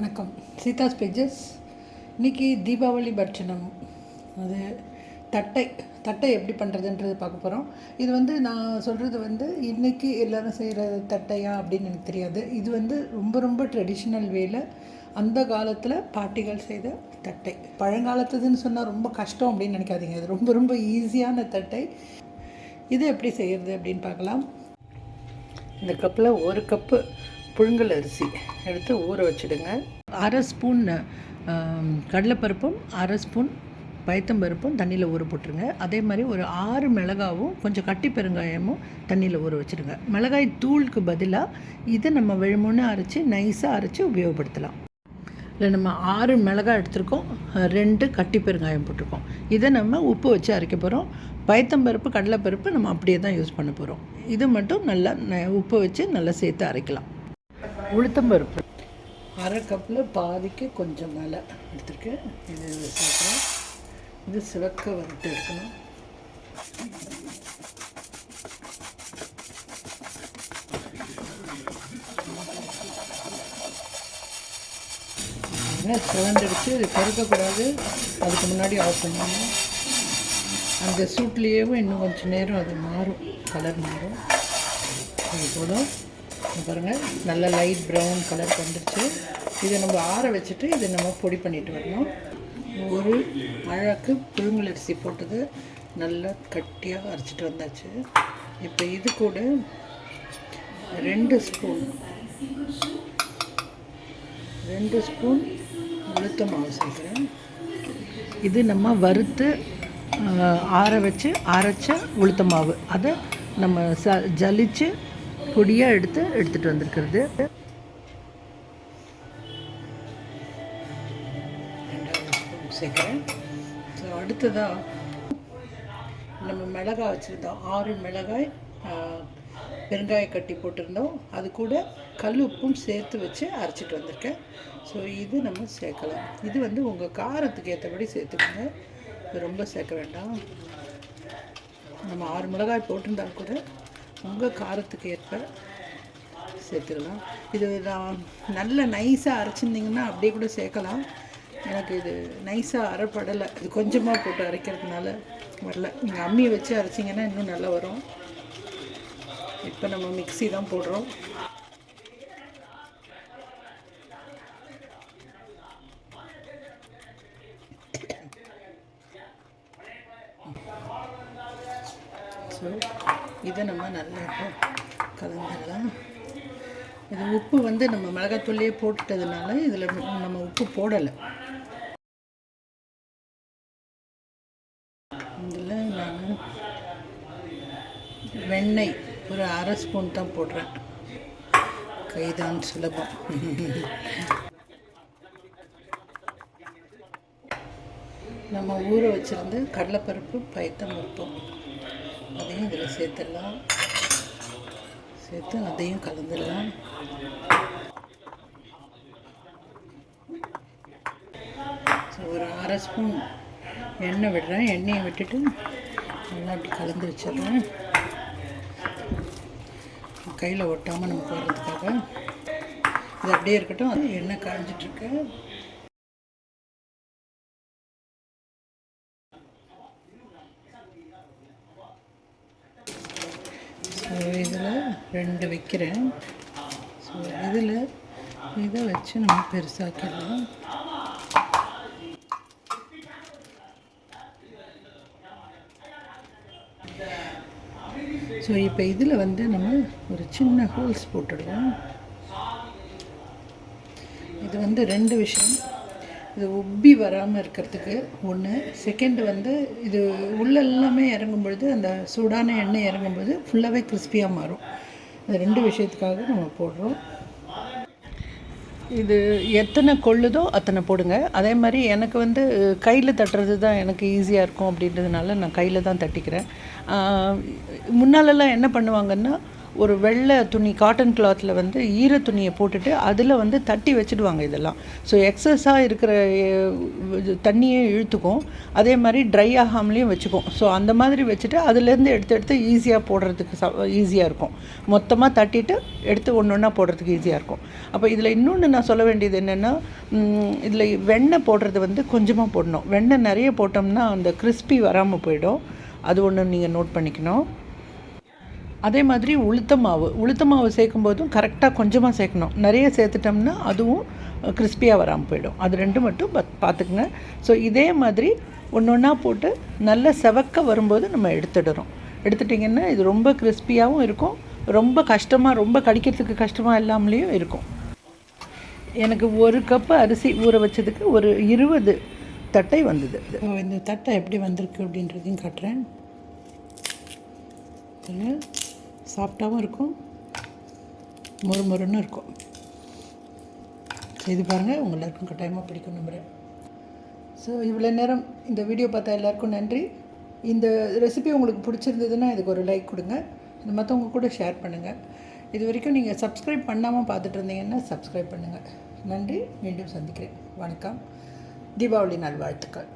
வணக்கம். சீதாஸ் பேஜஸ் இன்றைக்கி தீபாவளி பட்சணம் அது தட்டை தட்டை எப்படி பண்ணுறதுன்றது பார்க்க போகிறோம் இது வந்து நான் சொல்கிறது வந்து இன்றைக்கி எல்லோரும் செய்கிற தட்டையா அப்படின்னு எனக்கு தெரியாது. இது வந்து ரொம்ப ரொம்ப ட்ரெடிஷ்னல் வேல. அந்த காலத்தில் பாட்டிகள் செய்த தட்டை. பழங்காலத்துதுன்னு சொன்னால் ரொம்ப கஷ்டம் அப்படின்னு நினைக்காதீங்க. இது ரொம்ப ரொம்ப ஈஸியான தட்டை. இது எப்படி செய்கிறது அப்படின்னு பார்க்கலாம். இந்த கப்பில் ஒரு கப்பு புழுங்கல் அரிசி எடுத்து ஊற வச்சுடுங்க. அரை ஸ்பூன் கடலைப்பருப்பும் அரை ஸ்பூன் பயத்தம்பருப்பும் தண்ணியில் ஊற போட்டுருங்க. அதே மாதிரி ஒரு ஆறு மிளகாவும் கொஞ்சம் கட்டி பெருங்காயமும் தண்ணியில் ஊற வச்சுருங்க மிளகாய் தூளுக்கு பதிலாக இதை நம்ம வெழுமுன்னு அரைச்சி நைஸாக அரைச்சி உபயோகப்படுத்தலாம். இல்லை நம்ம ஆறு மிளகாய் எடுத்திருக்கோம். ரெண்டு கட்டி பெருங்காயம் போட்டிருக்கோம். இதை நம்ம உப்பு வச்சு அரைக்க போகிறோம் பயத்தம்பருப்பு கடலைப்பருப்பு நம்ம அப்படியே தான் யூஸ் பண்ண போகிறோம் இது மட்டும் நல்லா ந- உப்பு வச்சு நல்லா சேர்த்து அரைக்கலாம். உளுத்தம்பருப்பு அரை கப்பில் பாதிக்கு கொஞ்சம் மேலே எடுத்துருக்கேன். இது சேர்க்குறேன் இது சிவக்க வறுத்து எடுக்கணும். என்ன இது கருக்கக்கூடாது அதுக்கு முன்னாடி ஆஃப் பண்ணணும் அந்த சூட்லேயேவும் இன்னும் கொஞ்சம் நேரம் அது மாறும். கலர் மாறும். அது போதும். பாருங்கள் நல்ல லைட் ப்ரௌன் கலர் வந்துடுச்சு இதை நம்ம ஆற வச்சுட்டு இதை நம்ம பொடி பண்ணிட்டு வரணும். ஒரு அழகு புழுங்கலரிசி போட்டது நல்லா கட்டியாக அரைச்சிட்டு வந்தாச்சு. இப்போ இது கூட ரெண்டு ஸ்பூன் ரெண்டு ஸ்பூன் உளுத்த மாவு சேர்க்குறேன். இது நம்ம வறுத்து ஆற வச்சு அரைச்ச உளுத்த மாவு. அதை நம்ம ச ஜலிச்சு பொடியாக எடுத்து எடுத்துகிட்டு வந்திருக்கிறது. சேர்க்குறேன் ஸோ அடுத்ததாக நம்ம மிளகாய் வச்சுருந்தோம். ஆறு மிளகாய் பெருங்காய கட்டி போட்டிருந்தோம். அது கூட கல் உப்பும் சேர்த்து வச்சு அரைச்சிட்டு வந்திருக்கேன். ஸோ இது நம்ம சேர்க்கலாம். இது வந்து உங்கள் காரத்துக்கு ஏற்றபடி சேர்த்துக்கோங்க. இது ரொம்ப சேர்க்க வேண்டாம். நம்ம ஆறு மிளகாய் போட்டிருந்தால் கூட உங்கள் காரத்துக்கு ஏற்ப சேர்த்துக்கலாம் இது நான் நல்ல நைஸாக அரைச்சிருந்தீங்கன்னா அப்படியே கூட சேர்க்கலாம். எனக்கு இது நைஸாக அரைப்படலை. இது கொஞ்சமாக போட்டு அரைக்கிறதுனால வரல. நீங்கள் அம்மி வச்சு அரைச்சிங்கன்னா இன்னும் நல்லா வரும். இப்போ நம்ம மிக்ஸி தான் போடுறோம். ஸோ இதை நம்ம நல்லா இப்போ கலந்துடலாம் இது உப்பு வந்து நம்ம மிளகாத்தூள்லேயே போட்டுட்டதுனால இதில் நம்ம உப்பு போடலை. இதில் நான் வெண்ணெய் ஒரு அரை ஸ்பூன் தான் போடுறேன். கைதான் சுலபம். நம்ம ஊற வச்சுருந்து கடலைப்பருப்பு பயத்தம்பருப்பும் அதையும் இதில் சேர்த்துடலாம். சேர்த்து அதையும் கலந்துடலாம். ஸோ ஒரு அரை ஸ்பூன் எண்ணெய் விடுறேன். எண்ணெயை விட்டுட்டு நல்லா அப்படி கலந்து வச்சிடுறேன். கையில் ஒட்டாமல் நம்ம போடுறதுக்காக. இது அப்படியே இருக்கட்டும். அது எண்ணெய் காய்ஞ்சிட்ருக்கு ஸோ இதில் ரெண்டு வைக்கிறேன். ஸோ இதில் இதை வச்சு நம்ம பெருசாக்கிடலாம். ஸோ இப்போ இதில் வந்து நம்ம ஒரு சின்ன ஹோல்ஸ் போட்டுடுவோம். இது வந்து ரெண்டு விஷயம். இது உப்பி வராமல் இருக்கிறதுக்கு ஒன்று செகண்டு வந்து இது உள்ள எல்லாமே இறங்கும் பொழுது அந்த சூடான எண்ணெய் இறங்கும் பொழுது ஃபுல்லாகவே கிறிஸ்பியாக மாறும். இந்த ரெண்டு விஷயத்துக்காக நம்ம போடுறோம். இது எத்தனை கொள்ளுதோ அத்தனை போடுங்க. அதே மாதிரி எனக்கு வந்து கையில் தட்டுறது தான் எனக்கு ஈஸியாக இருக்கும் அப்படின்றதுனால நான் கையில் தான் தட்டிக்கிறேன். முன்னாலெல்லாம் என்ன பண்ணுவாங்கன்னா ஒரு வெள்ளை துணி காட்டன் கிளாத்தில் வந்து ஈர துணியை போட்டுட்டு அதில் வந்து தட்டி வச்சுடுவாங்க இதெல்லாம். ஸோ எக்ஸஸாக இருக்கிற தண்ணியே இழுத்துக்கும். அதே மாதிரி ட்ரை ஆகாமலேயும் வச்சுக்கும். ஸோ அந்த மாதிரி வச்சுட்டு அதுலேருந்து எடுத்து எடுத்து ஈஸியாக போடுறதுக்கு ச ஈஸியாக இருக்கும். மொத்தமாக தட்டிட்டு எடுத்து ஒன்று ஒன்றா போடுறதுக்கு ஈஸியாக இருக்கும். அப்போ இதில் இன்னொன்று நான் சொல்ல வேண்டியது என்னென்னா இதில் வெண்ணெய் போடுறது வந்து கொஞ்சமாக போடணும். வெண்ணெய் நிறைய போட்டோம்னா அந்த கிறிஸ்பி வராமல் போயிடும். அது ஒன்று நீங்கள் நோட் பண்ணிக்கணும். அதே மாதிரி உளுத்த மாவு. உளுத்த மாவு சேர்க்கும் போதும் கரெக்டாக கொஞ்சமாக சேர்க்கணும். நிறைய சேர்த்துட்டோம்னா அதுவும் கிறிஸ்பியாக வராமல் போயிடும். அது ரெண்டு மட்டும் பத் பார்த்துக்குங்க. ஸோ இதே மாதிரி ஒன்று ஒன்றா போட்டு நல்ல செவக்க வரும்போது நம்ம எடுத்துடுறோம். எடுத்துட்டிங்கன்னா இது ரொம்ப கிறிஸ்பியாகவும் இருக்கும். ரொம்ப கஷ்டமாக ரொம்ப கடிக்கிறதுக்கு கஷ்டமாக இல்லாமலேயும் இருக்கும். எனக்கு ஒரு கப்பு அரிசி ஊற வச்சதுக்கு ஒரு இருபது தட்டை வந்தது. இந்த தட்டை எப்படி வந்திருக்கு அப்படின்றதையும் காட்டுறேன். சாஃப்டாகவும் இருக்கும். மொறுமொறுன்னு இருக்கும். இது பாருங்கள் உங்க எல்லாருக்கும் கட்டாயமாக பிடிக்கும் நம்புகிறேன் ஸோ இவ்வளோ நேரம் இந்த வீடியோ பார்த்தா எல்லாருக்கும் நன்றி. இந்த ரெசிபி உங்களுக்கு பிடிச்சிருந்ததுன்னா இதுக்கு ஒரு லைக் கொடுங்க. இது மற்றவங்க கூட ஷேர் பண்ணுங்கள் இது வரைக்கும் நீங்கள் சப்ஸ்கிரைப் பண்ணாமல் பார்த்துட்டு இருந்தீங்கன்னா சப்ஸ்கிரைப் பண்ணுங்கள் நன்றி. மீண்டும் சந்திக்கிறேன். வணக்கம். தீபாவளி நல்வாழ்த்துக்கள்.